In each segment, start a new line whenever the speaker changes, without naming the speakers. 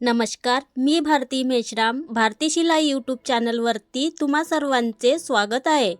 नमस्कार मी भारती मेश्राम. भारती शिलाई यूट्यूब चॅनलवरती तुम्हा सर्वांचे स्वागत आहे.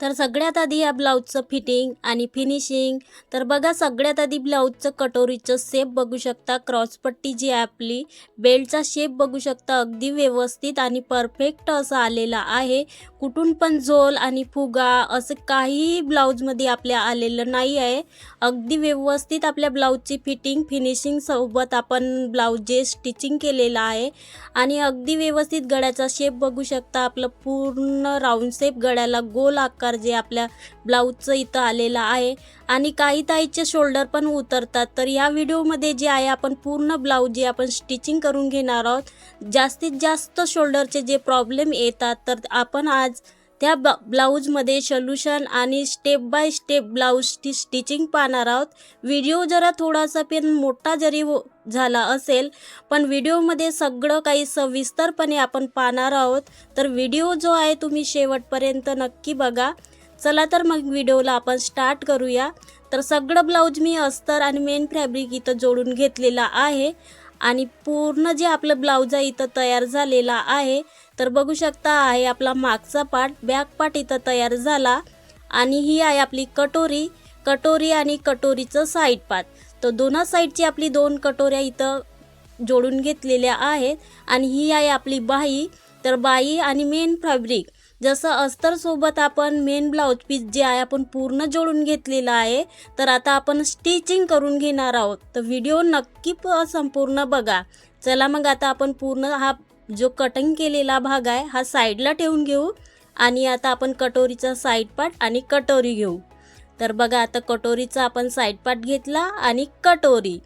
तर सगळ्यात आधी या ब्लाऊजचं फिटिंग आणि फिनिशिंग. तर बघा सगळ्यात आधी ब्लाऊजचं कटोरीचं शेप बघू शकता. क्रॉसपट्टी जी आहे आपली बेल्टचा शेप बघू शकता. अगदी व्यवस्थित आणि परफेक्ट असा आलेला आहे. कुठून पण झोल आणि फुगा असं काहीही ब्लाऊजमध्ये आपल्या आलेलं नाही आहे. अगदी व्यवस्थित आपल्या ब्लाऊजची फिटिंग फिनिशिंग सोबत आपण ब्लाऊज जे स्टिचिंग केलेलं आहे. आणि अगदी व्यवस्थित गळ्याचा शेप बघू शकता. आपलं पूर्ण राऊंड शेप गळ्याला गोल आकार जे आपल्या ब्लाऊजचं इथं आलेलं आहे. आणि काही ताईचे शोल्डर पण उतरतात. तर या व्हिडिओमध्ये जे आहे आपण पूर्ण ब्लाऊज जे आपण स्टिचिंग करून घेणार आहोत जास्तीत जास्त शोल्डरचे जे प्रॉब्लेम येतात तर आपण आज त्या ब ब्लाऊजमध्ये सोल्युशन आणि स्टेप बाय स्टेप ब्लाऊजची स्टिचिंग पाहणार आहोत. व्हिडिओ जरा थोडासा पण मोठा जरी हो- झाला असेल पण व्हिडिओमध्ये सगळं काही सविस्तरपणे आपण पाहणार आहोत. तर व्हिडिओ जो आहे तुम्ही शेवटपर्यंत नक्की बघा. चला तर मग व्हिडिओला आपण स्टार्ट करूया. तर सगळं ब्लाऊज मी अस्तर आणि मेन फॅब्रिक इथं जोडून घेतलेला आहे. आणि पूर्ण जे आपलं ब्लाऊज आहे इथं तयार झालेला आहे. तर बघू शकता आहे आपला मागचा पार्ट बॅक पार्ट इथं तयार झाला. आणि ही आहे आपली कटोरी. कटोरी आणि कटोरीचं साईड पार्ट तर दोन्हा साईडची आपली दोन कटोऱ्या इथं जोडून घेतलेल्या आहेत. आणि ही आहे आपली बाई. तर बाई आणि मेन फॅब्रिक जसं अस्तरसोबत आपण मेन ब्लाऊज पीस जे आहे आपण पूर्ण जोडून घेतलेलं आहे तर आता आपण स्टिचिंग करून घेणार आहोत. तर व्हिडिओ नक्की संपूर्ण बघा. चला मग आता आपण पूर्ण हा जो कटिंग केलेला भाग आहे हा साईडला ठेवून घेऊ आणि आता आपण कटोरीचा साईड पार्ट आणि कटोरी घेऊ. तर बघा आता कटोरीचा आपण साईड पार्ट घेतला आणि कटोरी.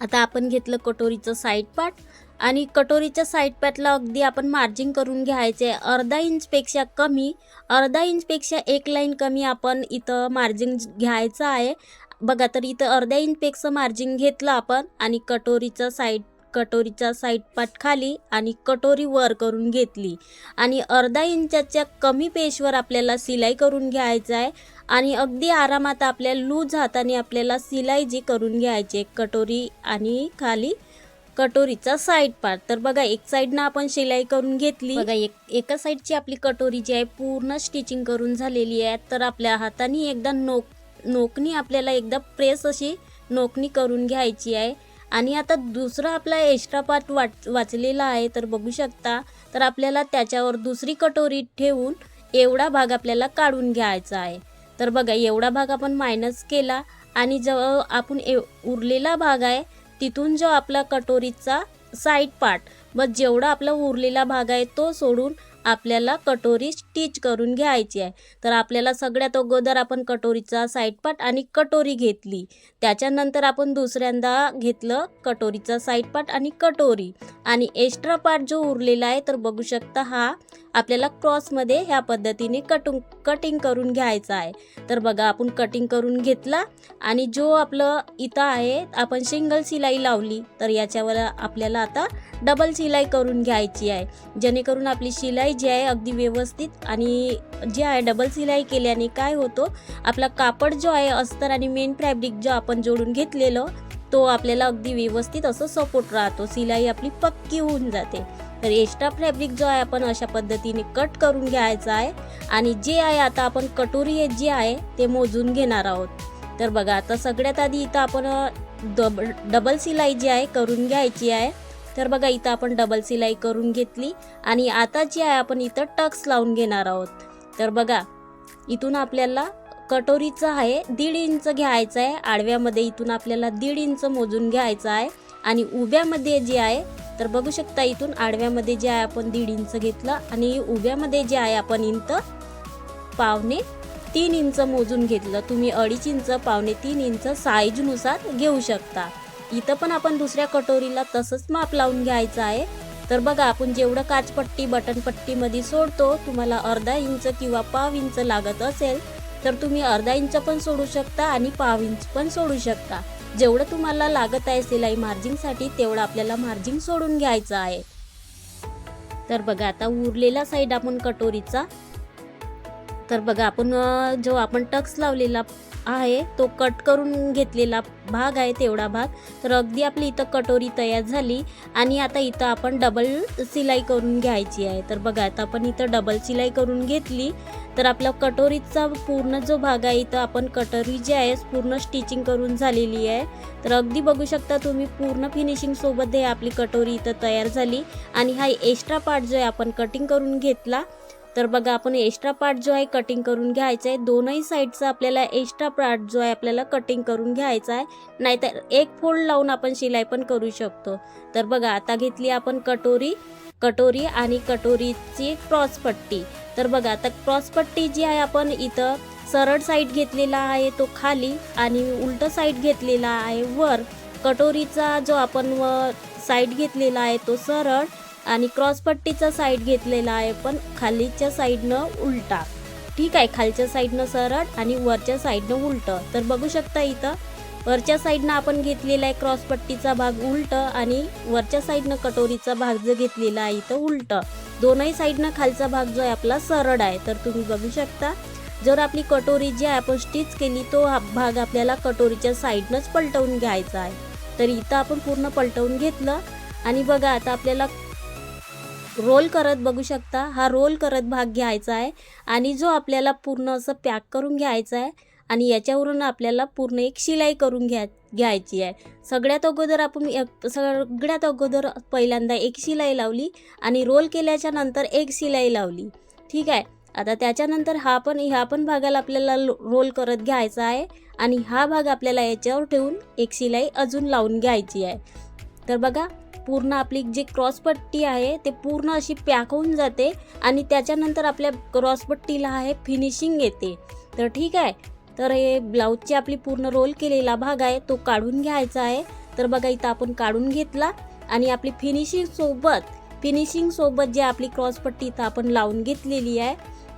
आता आपण घेतलं कटोरीचं साईड पार्ट आणि कटोरीच्या साईड पॅटला अगदी आपण मार्जिन करून घ्यायचे. आहे अर्धा इंचपेक्षा कमी अर्धा इंचपेक्षा एक लाईन कमी आपण इथं मार्जिन घ्यायचं आहे. बघा तर इथं अर्ध्या इंचपेक्षा मार्जिन घेतलं आपण आणि कटोरीचा साईड कटोरीचा साईड पाट खाली आणि कटोरी वर करून घेतली. आणि अर्धा इंचाच्या कमी पेशवर आपल्याला सिलाई करून घ्यायचं आहे. आणि अगदी आरामात आपल्या लूज हाताने आपल्याला सिलाई जी करून घ्यायची आहे कटोरी आणि खाली कटोरीचा साईड पार्ट तर बघा एक साईडनं आपण शिलाई करून घेतली. बघा एक एका साईडची आपली कटोरी जी आहे पूर्ण स्टिचिंग करून झालेली आहे. तर आपल्या हाताने एकदा नोक नोकनी आपल्याला एकदा प्रेस अशी नोकनी करून घ्यायची आहे. आणि आता दुसरा आपला एक्स्ट्रा पार्ट वाच वाचलेला आहे. तर बघू शकता तर आपल्याला त्याच्यावर दुसरी कटोरी ठेवून एवढा भाग आपल्याला काढून घ्यायचा आहे. तर बघा एवढा भाग आपण मायनस केला. आणि जेव्हा आपण ए उरलेला भाग आहे तिथून जो आपला कटोरीचा साईड पार्ट मग जेवढा आपला उरलेला भाग आहे तो सोडून आपल्याला कटोरी स्टिच करून घ्यायची आहे. तर आपल्याला सगळ्यात अगोदर आपण कटोरीचा साईड पार्ट आणि कटोरी घेतली. त्याच्यानंतर आपण दुसऱ्यांदा घेतलं कटोरीचा साईड पार्ट आणि कटोरी. आणि एक्स्ट्रा पार्ट जो उरलेला आहे तर बघू शकता हा आपल्याला क्रॉसमध्ये ह्या पद्धतीने कटून कटिंग करून घ्यायचा आहे. तर बघा आपण कटिंग करून घेतला आणि जो आपलं इथं आहे आपण सिंगल शिलाई लावली तर याच्यावर आपल्याला आता डबल शिलाई करून घ्यायची आहे. जेणेकरून आपली शिलाई जी आहे अगदी व्यवस्थित आणि जे आहे डबल शिलाई केल्याने काय होतो आपला कापड जो आहे अस्तर आणि मेन फॅब्रिक जो आपण जोडून घेतलेलं तो आपल्याला अगदी व्यवस्थित असं सपोर्ट राहतो. शिलाई आपली पक्की होऊन जाते. तर एक्स्ट्रा फॅब्रिक जो आहे आपण अशा पद्धतीने कट करून घ्यायचा आहे. आणि जे आहे आता आपण कटोरी जी आहे ते मोजून घेणार आहोत. तर बघा आता सगळ्यात आधी इथं आपण डब डबल सिलाई जी आहे करून घ्यायची आहे. तर बघा इथं आपण डबल सिलाई करून घेतली. आणि आता जी आहे आपण इथं टक्स लावून घेणार आहोत. तर बघा इथून आपल्याला कटोरीचं आहे दीड इंच घ्यायचं आहे. आडव्यामध्ये इथून आपल्याला दीड इंच मोजून घ्यायचं आहे. आणि उभ्यामध्ये जे आहे तर बघू शकता इथून आडव्यामध्ये जे आहे आपण दीड इंच घेतलं आणि उभ्यामध्ये जे आहे आपण इंच पावणे तीन इंच मोजून घेतलं. तुम्ही अडीच इंच पावणे तीन इंच साईजनुसार घेऊ शकता. इथं पण आपण दुसऱ्या कटोरीला तसंच माप लावून घ्यायचं आहे. तर बघा आपण जेवढं काचपट्टी बटनपट्टीमध्ये सोडतो तुम्हाला अर्धा इंच किंवा पाव इंच लागत असेल तर तुम्ही अर्धा इंच पण सोडू शकता आणि पाव इंच पण सोडू शकता. जेवढं तुम्हाला लागत आहे सिलाई मार्जिंगसाठी तेवढं आपल्याला मार्जिंग सोडून घ्यायचं आहे. तर बघा आता उरलेला साईड आपण कटोरीचा तर बघा आपण जो आपण टक्स लावलेला आहे तो कट करून घेतलेला भाग आहे तेवढा भाग. तर अगदी आपली इथं कटोरी तयार झाली आणि आता इथं आपण डबल सिलाई करून घ्यायची आहे. तर बघा आता आपण इथं डबल सिलाई करून घेतली. तर आपला कटोरीचा पूर्ण जो भाग आहे इथं आपण कटोरी जी आहे पूर्ण स्टिचिंग करून झालेली आहे. तर अगदी बघू शकता तुम्ही पूर्ण फिनिशिंगसोबत हे आपली कटोरी इथं तयार झाली. आणि हा एक्स्ट्रा पार्ट जो आहे आपण कटिंग करून घेतला. तर बघा आपण एक्स्ट्रा पार्ट जो आहे कटिंग करून घ्यायचा आहे दोनही साईडचा आपल्याला एक्स्ट्रा पार्ट जो आहे आपल्याला कटिंग करून घ्यायचा आहे. नाहीतर एक फोल्ड लावून आपण शिलाई पण करू शकतो. तर बघा आता घेतली आपण कटोरी कटोरी आणि कटोरीची क्रॉस पट्टी. तर बघा आता क्रॉस पट्टी जी आहे आपण इथं सरळ साईड घेतलेला आहे तो खाली आणि उलट साईड घेतलेला आहे वर. कटोरीचा जो आपण व साईड घेतलेला आहे तो सरळ. आणि क्रॉसपट्टीचा साईड घेतलेला आहे पण खालीच्या साईडनं उलटा. ठीक आहे खालच्या साईडनं सरळ आणि वरच्या साईडनं उलटं. तर बघू शकता इथं वरच्या साईडनं आपण घेतलेला आहे क्रॉसपट्टीचा भाग उलट आणि वरच्या साईडनं कटोरीचा भाग जो घेतलेला आहे इथं उलट. दोनही साईडनं खालचा भाग जो आहे आपला सरळ आहे. तर तुम्ही बघू शकता जर आपली कटोरी जी आहे आपण स्टिच केली तो हा भाग आपल्याला कटोरीच्या साईडनंच पलटवून घ्यायचा आहे. तर इथं आपण पूर्ण पलटवून घेतलं आणि बघा आता आपल्याला रोल करत बघू शकता. हा रोल करत भाग घ्यायचा आहे आणि जो आपल्याला पूर्ण असं पॅक करून घ्यायचा आहे आणि याच्यावरून आपल्याला पूर्ण एक शिलाई करून घ्या घ्यायची आहे. सगळ्यात अगोदर आपण सगळ्यात अगोदर पहिल्यांदा एक शिलाई लावली आणि रोल केल्याच्यानंतर एक शिलाई लावली. ठीक आहे? आता त्याच्यानंतर हा पण ह्या पण भागाला आपल्याला लो- रोल करत घ्यायचा आहे आणि हा भाग आपल्याला याच्यावर ठेवून एक शिलाई अजून लावून घ्यायची आहे. तर बघा पूर्ण आपली जी क्रॉसपट्टी आहे ते पूर्ण अशी पॅक होऊन जाते आणि त्याच्यानंतर आपल्या क्रॉसपट्टीला आहे फिनिशिंग येते. तर ठीक आहे. तर हे ब्लाऊजची आपली पूर्ण रोल केलेला भाग आहे तो काढून घ्यायचा आहे. तर बघा इथं आपण काढून घेतला आणि आपली फिनिशिंग सोबत फिनिशिंग सोबत जे आपली क्रॉसपट्टी इथं आपण लावून घेतलेली आहे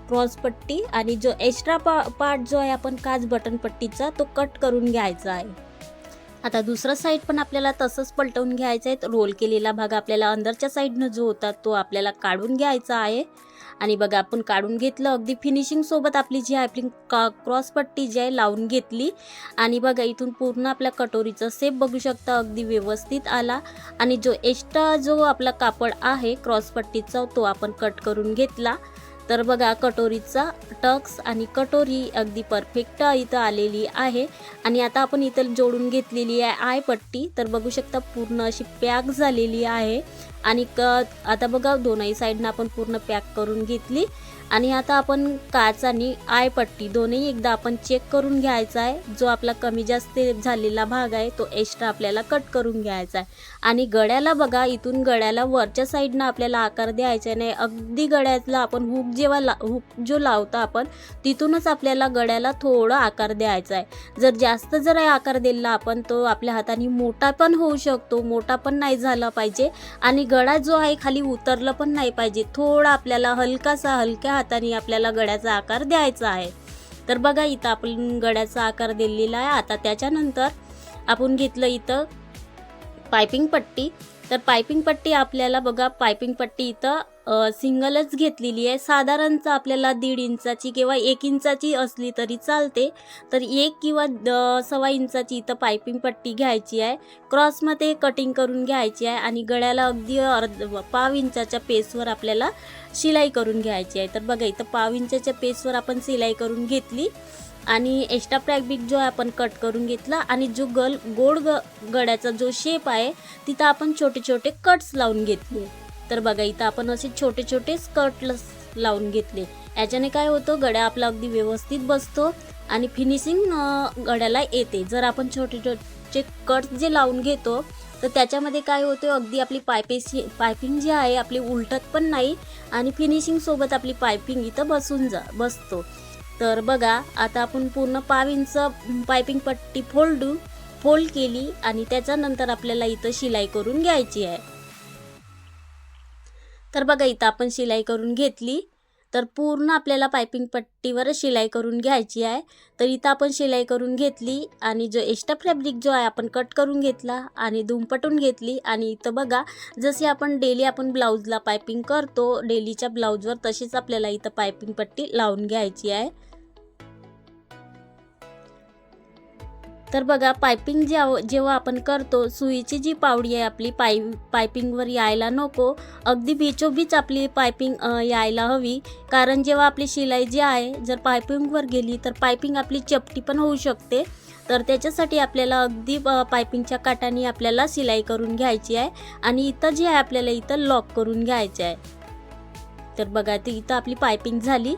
क्रॉसपट्टी आणि जो एक्स्ट्रा पा पार्ट जो आहे आपण काच बटन पट्टीचा तो कट करून घ्यायचा आहे. आता दुसरा साईड पण आपल्याला तसंच पलटवून घ्यायचं आहे. रोल केलेला भाग आपल्याला अंदरच्या साईडनं जो होता तो आपल्याला काढून घ्यायचा आहे. आणि बघा आपण काढून घेतलं अगदी फिनिशिंग सोबत आपली जी आहे आपली का क्रॉसपट्टी जी आहे लावून घेतली. आणि बघा इथून पूर्ण आपल्या कटोरीचा सेप बघू शकता अगदी व्यवस्थित आला. आणि जो एक्स्ट्रा जो आपला कापड आहे क्रॉसपट्टीचा तो आपण कट करून घेतला. तर बघा कटोरीचा टक्स आणि कटोरी अगदी परफेक्ट इथं आलेली आहे. आणि आता आपण इथं जोडून घेतलेली आहे आय पट्टी. तर बघू शकता पूर्ण अशी पॅक झालेली आहे. आणि क आता बघा दोनही साईडनं आपण पूर्ण पॅक करून घेतली. आणि आता आपण काच आणि आय पट्टी दोन्ही एकदा आपण चेक करून घ्यायचा आहे. जो आपला कमी जास्त झालेला भाग आहे तो एक्स्ट्रा आपल्याला कट करून घ्यायचा आहे. आणि गळ्याला बघा इथून गळ्याला वरच्या साईडनं आपल्याला आकार द्यायचा नाही अगदी गळ्यातला आपण हुक जेव्हा ला हुक जो लावतो आपण तिथूनच आपल्याला गळ्याला थोडं आकार द्यायचा आहे. जर जास्त जर आकार दिला आपण तो आपल्या हाताने मोठा पण होऊ शकतो मोठा पण नाही झाला पाहिजे. आणि गळा जो आहे खाली उतरलं पण नाही पाहिजे. थोडा आपल्याला हलकासा हलक्या हाताने आपल्याला गळ्याचा आकार द्यायचा आहे. तर बघा इथं आपण गळ्याचा आकार दिलेला आहे. आता त्याच्यानंतर आपण घेतलं इथं पायपिंग पट्टी. तर पायपिंग पट्टी आपल्याला बघा पायपिंग पट्टी इथं सिंगलच घेतलेली आहे. साधारणतः आपल्याला दीड इंचाची किंवा एक इंचाची असली तरी चालते. तर एक किंवा द सव्वा इंचाची इथं पायपिंग पट्टी घ्यायची आहे. क्रॉसमध्ये कटिंग करून घ्यायची आहे आणि गळ्याला अगदी अर्ध पाव इंचाच्या पेसवर आपल्याला शिलाई करून घ्यायची आहे. तर बघा इथं पाव इंचाच्या पेसवर आपण शिलाई करून घेतली. आणि एक्स्ट्रा फॅब्रिक जो आहे आपण कट करून घेतला आणि जो गल गोड ग गड्याचा जो शेप आहे तिथं आपण छोटे छोटे कट्स लावून घेतले. तर बघा इथं आपण असे छोटे छोटे स्कर्ट लावून घेतले. याच्याने काय होतं गड्या आपला अगदी व्यवस्थित बसतो आणि फिनिशिंग गड्याला येते. जर आपण छोटे छोटे कट्स जे लावून घेतो तर त्याच्यामध्ये काय होतं अगदी आपली पायपेशी पायपिंग जी आहे आपली उलटत पण नाही आणि फिनिशिंगसोबत आपली पायपिंग इथं बसून जा बसतो. तर बघा आता आपण पूर्ण पाव इंच पायपिंग पट्टी फोल्डू फोल्ड केली आणि त्याच्यानंतर आपल्याला इथं शिलाई करून घ्यायची आहे. तर बघा इथं आपण शिलाई करून घेतली. तर पूर्ण आपल्याला पायपिंग पट्टीवर शिलाई करून घ्यायची आहे. तर इथं आपण शिलाई करून घेतली आणि जो एक्स्ट्रा फॅब्रिक जो आहे आपण कट करून घेतला आणि धुमपटून घेतली. आणि इथं बघा जसे आपण डेली आपण ब्लाऊजला पायपिंग करतो डेलीच्या ब्लाऊजवर तशीच आपल्याला इथं पायपिंग पट्टी लावून घ्यायची आहे. तर बघा पायपिंग जे जेव्हा आपण करतो सुईची जी पावडी आहे आपली पाय पायपिंगवर यायला नको. अगदी बीचोबीच आपली पायपिंग यायला हवी. कारण जेव्हा आपली शिलाई जी आहे जर पायपिंगवर गेली तर पायपिंग आपली चपटी पण होऊ शकते. तर त्याच्यासाठी आपल्याला अगदी पायपिंगच्या काटाने आपल्याला शिलाई करून घ्यायची आहे. आणि इथं जे आहे आपल्याला इथं लॉक करून घ्यायचं आहे. तर बघा ते इथं आपली पायपिंग झाली.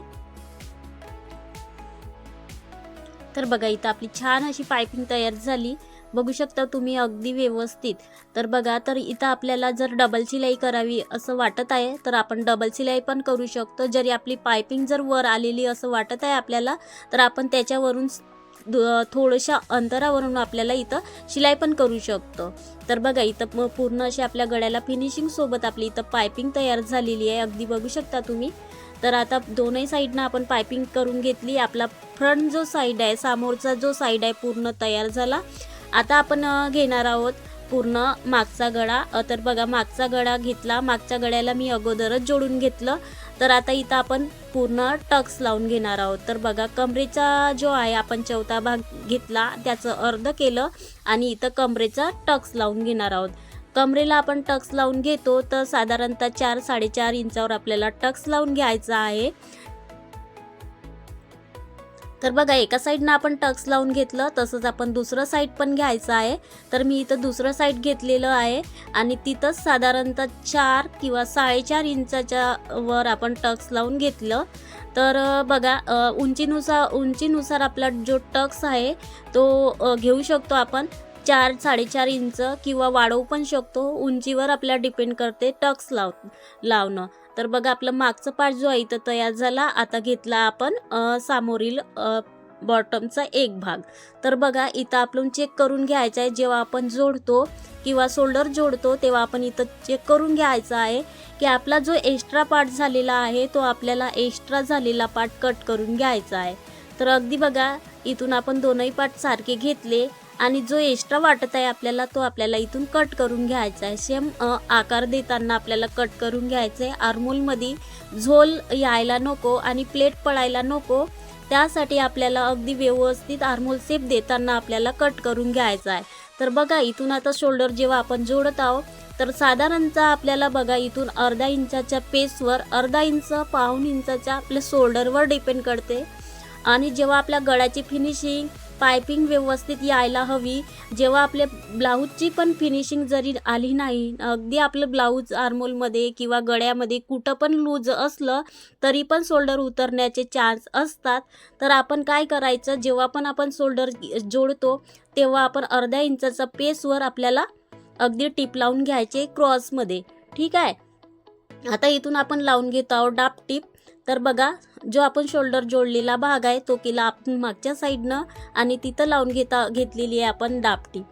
तर बघा इथं आपली छान अशी पायपिंग तयार झाली. बघू शकता तुम्ही अगदी व्यवस्थित. तर बघा तर इथं आपल्याला जर डबल शिलाई करावी असं वाटत आहे तर आपण डबल शिलाई पण करू शकतो. जरी आपली पायपिंग जर वर आलेली असं वाटत आहे आपल्याला तर आपण त्याच्यावरून थोडंशा अंतरावरून आपल्याला इथं शिलाई पण करू शकतो. तर बघा इथं पूर्ण अशी आपल्या गळ्याला फिनिशिंग सोबत आपली इथं पायपिंग तयार झालेली आहे. अगदी बघू शकता तुम्ही. तर आता दोनही साईडनं आपण पायपिंग करून घेतली. आपला फ्रंट जो साईड आहे समोरचा जो साईड आहे पूर्ण तयार झाला. आता आपण घेणार आहोत पूर्ण मागचा गळा. तर बघा मागचा गळा घेतला. मागच्या गळ्याला मी अगोदरच जोडून घेतलं. तर आता इथं आपण पूर्ण टक्स लावून घेणार आहोत. तर बघा कमरेचा जो आहे आपण चौथा भाग घेतला. त्याचं अर्ध केलं आणि इथं कमरेचा टक्स लावून घेणार आहोत. कमरेला आपण टक्स लावून घेतो तर साधारणतः चार साडेचार इंचावर आपल्याला टक्स लावून घ्यायचा आहे. तर बघा एका साईडनं आपण टक्स लावून घेतलं तसंच आपण दुसरं साईड पण घ्यायचं आहे. तर मी इथं दुसरं साईड घेतलेलं आहे आणि तिथंच साधारणतः चार किंवा साडेचार इंचाच्या वर आपण टक्स लावून घेतलं. तर बघा उंचीनुसार उंचीनुसार आपला जो टक्स आहे तो घेऊ शकतो आपण. चार साडेचार इंच किंवा वाढवू पण शकतो. उंचीवर आपल्या डिपेंड करते टक्स लाव लावणं. तर बघा आपलं मागचं पार्ट जो आहे इथं तयार झाला. आता घेतला आपण सामोरील बॉटमचा एक भाग. तर बघा इथं आपण चेक करून घ्यायचं आहे. जेव्हा आपण जोडतो किंवा शोल्डर जोडतो तेव्हा आपण इथं चेक करून घ्यायचं आहे की आपला जो एक्स्ट्रा पार्ट झालेला आहे तो आपल्याला एक्स्ट्रा झालेला पार्ट कट करून घ्यायचा आहे. तर अगदी बघा इथून आपण दोनही पार्ट सारखे घेतले. आणि जो एक्स्ट्रा वाटत आहे आपल्याला तो आपल्याला इथून कट करून घ्यायचा आहे. सेम आकार देताना आपल्याला कट करून घ्यायचं आहे आरमोलमध्ये झोल यायला नको आणि प्लेट पडायला नको. त्यासाठी आपल्याला अगदी व्यवस्थित आरमोल सेप देताना आपल्याला कट करून घ्यायचा आहे. तर बघा इथून आता शोल्डर जेव्हा आपण जोडत आहोत तर साधारणतः आपल्याला बघा इथून अर्धा इंचाच्या पेसवर अर्धा इंच पाऊण इंचाच्या आपल्या शोल्डरवर डिपेंड करते. आणि जेव्हा आपल्या गळ्याची फिनिशिंग पायपिंग व्यवस्थित यायला हवी. जेव्हा आपल्या ब्लाऊजची पण फिनिशिंग जरी आली नाही अगदी आपलं ब्लाऊज आर्मोलमध्ये किंवा गळ्यामध्ये कुठं पण लूज असलं तरी पण शोल्डर उतरण्याचे चान्स असतात. तर आपण काय करायचं? जेव्हा पण आपण शोल्डर जोडतो तेव्हा आपण अर्ध्या इंचाचा पेसवर आपल्याला अगदी टीप लावून घ्यायचे क्रॉसमध्ये. ठीक आहे? आता इथून आपण लावून घेतो आहोत डाप टीप. तर बघा जो आपण शोल्डर जोडलेला भाग आहे तो केला आपण मागच्या साईडनं आणि तिथं लावून घेता घेतलेली आहे आपण दापटी.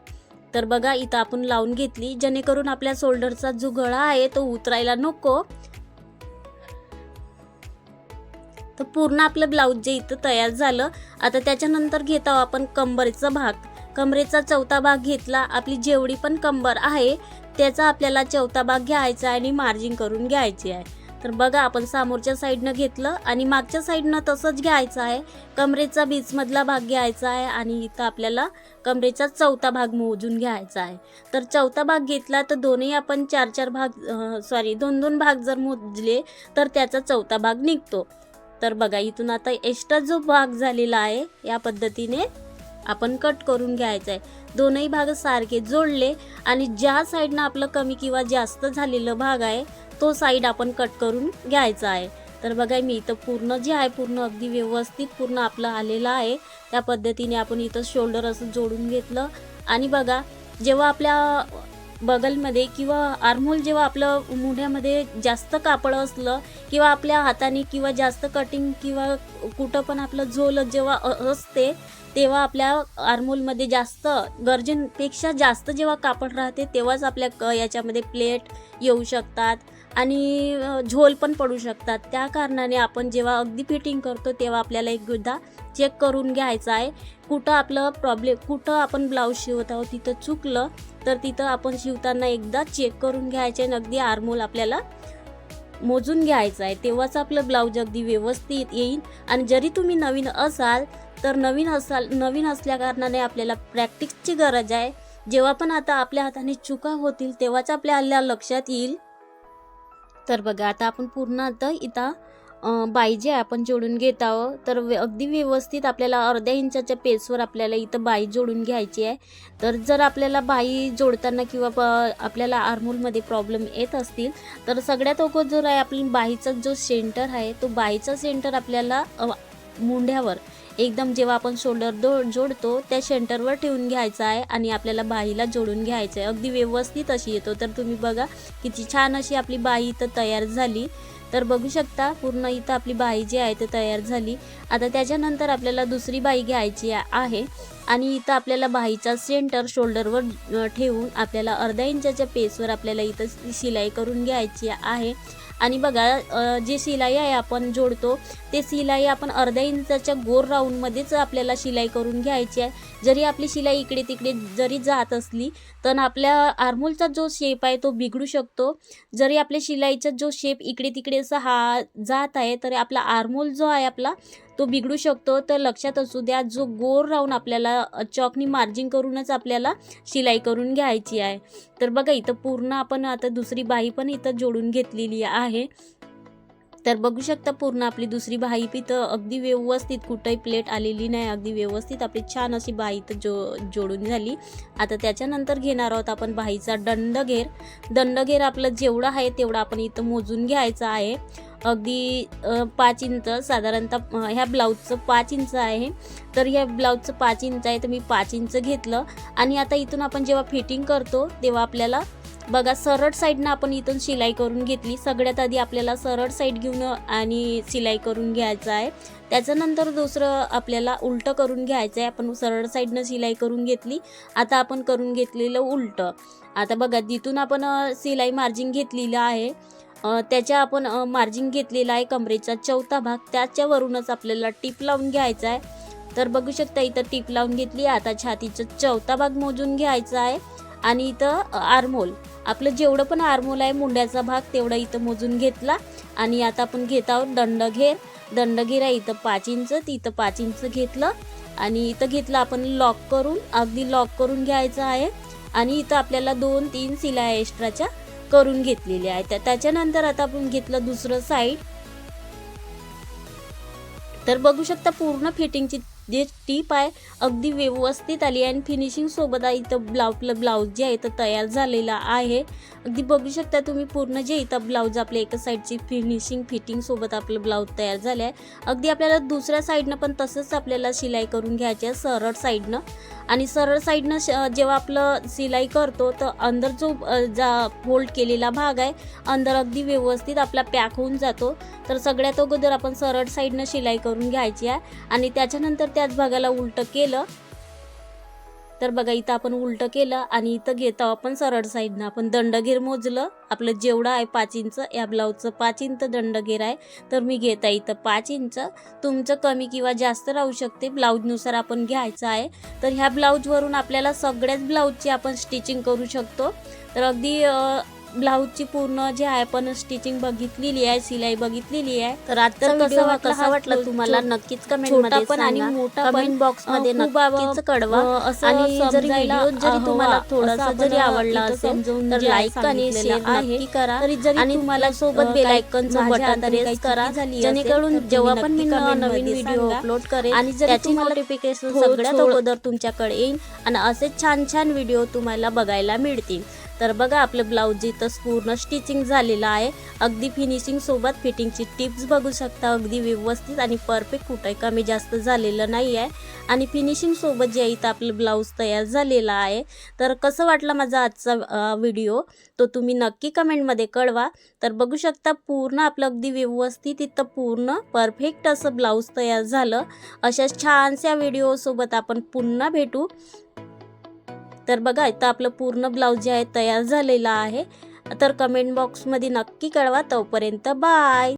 तर बघा इथं आपण लावून घेतली जेणेकरून आपल्या शोल्डरचा जो गळा आहे तो उतरायला नको. तर पूर्ण आपलं ब्लाऊज जे इथं तयार झालं आता त्याच्यानंतर घेत आहोत आपण कंबरेचा भाग. कमरेचा चौथा भाग घेतला आपली जेवढी पण कंबर आहे त्याचा आपल्याला चौथा भाग घ्यायचा आहे आणि मार्जिन करून घ्यायची आहे. तर बघा आपण समोरच्या साईडनं घेतलं आणि मागच्या साईडनं तसंच घ्यायचं आहे. कमरेचा बीचमधला भाग घ्यायचा आहे आणि इथं आपल्याला कमरेचा चौथा भाग मोजून घ्यायचा आहे. तर चौथा भाग घेतला तर दोन्ही आपण चार चार भाग सॉरी दोन दोन भाग जर मोजले तर त्याचा चौथा भाग निघतो. तर बघा इथून आता एक्स्ट्रा जो भाग झालेला आहे या पद्धतीने आपण कट करून घ्यायचा आहे. दोनही भाग सारखे जोडले आणि ज्या साईडनं आपलं कमी किंवा जास्त झालेलं भाग आहे तो साईड आपण कट करून घ्यायचा आहे. तर बघा मी इथं पूर्ण जे आहे पूर्ण अगदी व्यवस्थित पूर्ण आपलं आलेलं आहे. त्या पद्धतीने आपण इथं शोल्डर असं जोडून घेतलं. आणि बघा जेव्हा आपल्या बगलमध्ये किंवा आर्मोल जेव्हा आपलं मुढ्यामध्ये जास्त कापड असलं किंवा आपल्या हाताने किंवा जास्त कटिंग किंवा कुठं पण आपलं झोल जेव्हा असते तेव्हा आपल्या आर्मोलमध्ये जास्त गरजेपेक्षा जास्त जेव्हा कापड राहते तेव्हाच आपल्या क याच्यामध्ये प्लेट येऊ शकतात. आणि झोल पण पडू शकतात. त्या कारणाने आपण जेव्हा अगदी फिटिंग करतो तेव्हा आपल्याला एकदा चेक करून घ्यायचं आहे. कुठं आपलं प्रॉब्लेम कुठं आपण ब्लाऊज शिवत आहोत तिथं चुकलं तर तिथं आपण शिवताना एकदा चेक करून घ्यायचे आणि अगदी आरमोल आपल्याला मोजून घ्यायचं आहे. तेव्हाच आपलं ब्लाऊज अगदी व्यवस्थित येईल. आणि जरी तुम्ही नवीन असाल तर नवीन असाल नवीन असल्याकारणाने आपल्याला प्रॅक्टिसची गरज आहे. जेव्हा पण आता आपल्या हाताने चुका होतील तेव्हाच आपल्या लक्षात येईल. तर बघा आता आपण पूर्ण आता इथं बाई जे आहे आपण जोडून घेत आहोत. तर अगदी व्यवस्थित आपल्याला अर्ध्या इंचाच्या पेसवर आपल्याला इथं बाई जोडून घ्यायची आहे. तर जर आपल्याला बाई जोडताना किंवा प- आपल्याला आर्मोलमध्ये प्रॉब्लेम येत असतील तर सगळ्यात अगोदर आहे आपली बाईचा जो सेंटर आहे तो बाईचा सेंटर आपल्याला मुंढ्यावर एकदम जेव्हा आपण शोल्डर दो जोडतो त्या सेंटरवर ठेवून घ्यायचा आहे आणि आपल्याला बाईला जोडून घ्यायचं आहे. अगदी व्यवस्थित अशी येतो. तर तुम्ही बघा किती छान अशी आपली बाई इथं तयार झाली. तर बघू शकता पूर्ण इथं आपली बाई जी आहे ती तयार झाली. आता त्याच्यानंतर आपल्याला दुसरी बाई घ्यायची आहे. आणि इथं आपल्याला बाईचा सेंटर शोल्डरवर ठेवून आपल्याला अर्ध्या इंचाच्या पेसवर आपल्याला इथं शिलाई करून घ्यायची आहे. आणि बघा जे शिलाई आहे आपण जोडतो ते शिलाई आपण अर्ध्या इंचाच्या गोर राऊंडमध्येच आपल्याला शिलाई करून घ्यायची आहे. जरी आपली शिलाई इकडे तिकडे जरी जात असली तर आपल्या आर्मोलचा जो शेप आहे तो बिघडू शकतो. जरी आपल्या शिलाईचा जो शेप इकडे तिकडे असा हा जात आहे तरी आपला आर्मोल जो आहे आपला तो बिघडू शकतो. तर लक्षात असू द्या जो गोर राहून आपल्याला चॉकनी मार्जिंग करूनच आपल्याला शिलाई करून घ्यायची आहे. तर बघा इथं पूर्ण आपण आता दुसरी बाई पण इथं जोडून घेतलेली आहे. तर बघू शकता पूर्ण आपली दुसरी बाई बी तर अगदी व्यवस्थित कुठंही प्लेट आलेली नाही अगदी व्यवस्थित आपली छान अशी बाई तर जो जोडून झाली. आता त्याच्यानंतर घेणार आहोत आपण बाईचा दंडघेर. दंडघेर आपलं जेवढं आहे तेवढं आपण इथं मोजून घ्यायचं आहे. अगदी पाच इंच साधारणतः ह्या ब्लाऊजचं पाच इंच आहे. तर ह्या ब्लाऊजचं पाच इंच आहे तर मी पाच इंच घेतलं. आणि आता इथून आपण जेव्हा फिटिंग करतो तेव्हा आपल्याला बघा सरळ साईडनं आपण इथून शिलाई करून घेतली. सगळ्यात आधी आपल्याला सरळ साईड घेऊन आणि शिलाई करून घ्यायचं आहे. त्याच्यानंतर दुसरं आपल्याला उलटं करून घ्यायचं आहे. आपण सरळ साईडनं शिलाई करून घेतली. आता आपण करून घेतलेलं उलटं. आता बघा तिथून आपण शिलाई मार्जिन घेतलेलं आहे त्याच्या आपण मार्जिन घेतलेला आहे कमरेचा चौथा भाग. त्याच्यावरूनच आपल्याला टीप लावून घ्यायचा आहे. तर बघू शकता इथं टीप लावून घेतली. आता छातीचा चौथा भाग मोजून घ्यायचा आहे. आणि इथं आरमोल आर्मोल आपलं जेवढं पण आर्मोल आहे मुंड्याचा भाग तेवढा इथं मोजून घेतला. आणि आता आपण घेत आहोत दंडघेर. दंडघेर आहे इथं पाच इंच. तिथं पाच इंच घेतलं. आणि इथं घेतलं आपण लॉक करून. अगदी लॉक करून घ्यायचं आहे. आणि इथं आपल्याला दोन तीन शिलाई एक्स्ट्राच्या करून घेतलेली आहे. त्या- त्याच्यानंतर आता आपण घेतलं दुसरं साईड तर बघू शकता पूर्ण फिटिंगची जे टीप आहे अगदी व्यवस्थित आली आणि फिनिशिंग सोबत आहे. इथं ब्लाऊ ब्लाऊज जे आहे तर तयार झालेला आहे. अगदी बघू शकता तुम्ही पूर्ण जे इथं ब्लाऊज आपल्या एका साईडची फिनिशिंग फिटिंग सोबत आपलं ब्लाऊज तयार झालं आहे. अगदी आपल्याला दुसऱ्या साईडनं पण तसंच आपल्याला शिलाई करून घ्यायची आहे सरळ साईडनं आणि सरळ साईडनं श जेव्हा आपलं शिलाई करतो तर अंदर जो जा फोल्ड केलेला भाग आहे अंदर अगदी व्यवस्थित आपला पॅक होऊन जातो. तर सगळ्यात अगोदर आपण सरळ साईडनं शिलाई करून घ्यायची आहे. आणि त्याच्यानंतर त्याच भागाला उलटं केलं. तर बघा इथं आपण उलटं केलं आणि इथं घेतो आपण सरळ साईडनं. आपण दंडगेर मोजलं. आपलं जेवढं आहे पाच इंच या ब्लाऊजचं पाच इंच दंडगेर आहे. तर मी घेत आहे इथं पाच इंच. तुमचं कमी किंवा जास्त राहू शकते. ब्लाऊजनुसार आपण घ्यायचं आहे. तर ह्या ब्लाऊजवरून आपल्याला सगळ्याच ब्लाऊजची आपण स्टिचिंग करू शकतो. तर अगदी ब्लाऊजची पूर्ण जे आहे आपण स्टिचिंग बघितलेली आहे सिलाई बघितलेली आहे तर
हा
कसा
कसा
वाटला तुम्हाला नक्कीच कमेंट
छोटा
मध्ये
पण आणि. मोठा पण
कमेंट
बॉक्समध्ये
नक्कीच कळवा
असं
आणि जरी व्हिडिओ जरी
हवा,
तुम्हाला
असं
थोडासा जरी आवडला असेल तर लाईक आणि शेअर. नक्की करा
तरी जरी
आणि
तुम्हाला
सोबत बेल आयकॉनचं बटन प्रेस करा जेणेकरून जेव्हा पण मी नवीन व्हिडिओ. अपलोड करेन
आणि जरी
त्याची नोटिफिकेशन सगळ्यात अगोदर तुमच्याकडे येईल आणि असेच छान छान व्हिडिओ तुम्हाला बघायला मिळतील तर बघा आपलं ब्लाऊज इथं पूर्ण स्टिचिंग झालेलं आहे. अगदी फिनिशिंग सोबत फिटिंगची टिप्स बघू शकता. अगदी व्यवस्थित आणि परफेक्ट कुठे कमी जास्त झालेलं नाही आहे आणि फिनिशिंग सोबत जे आहे इथं आपलं ब्लाऊज तयार झालेला आहे. तर कसं वाटलं माझा आजचा व्हिडिओ तो तुम्ही नक्की कमेंटमध्ये कळवा. तर बघू शकता पूर्ण आपलं अगदी व्यवस्थित इथं पूर्ण परफेक्ट असं ब्लाऊज तयार झालं. अशाच छानशा व्हिडिओसोबत आपण पुन्हा भेटू. तर बघा इथं आपलं पूर्ण ब्लाऊज जे आहे तयार झालेला आहे. तर कमेंट बॉक्समध्ये नक्की कळवा. तोपर्यंत बाय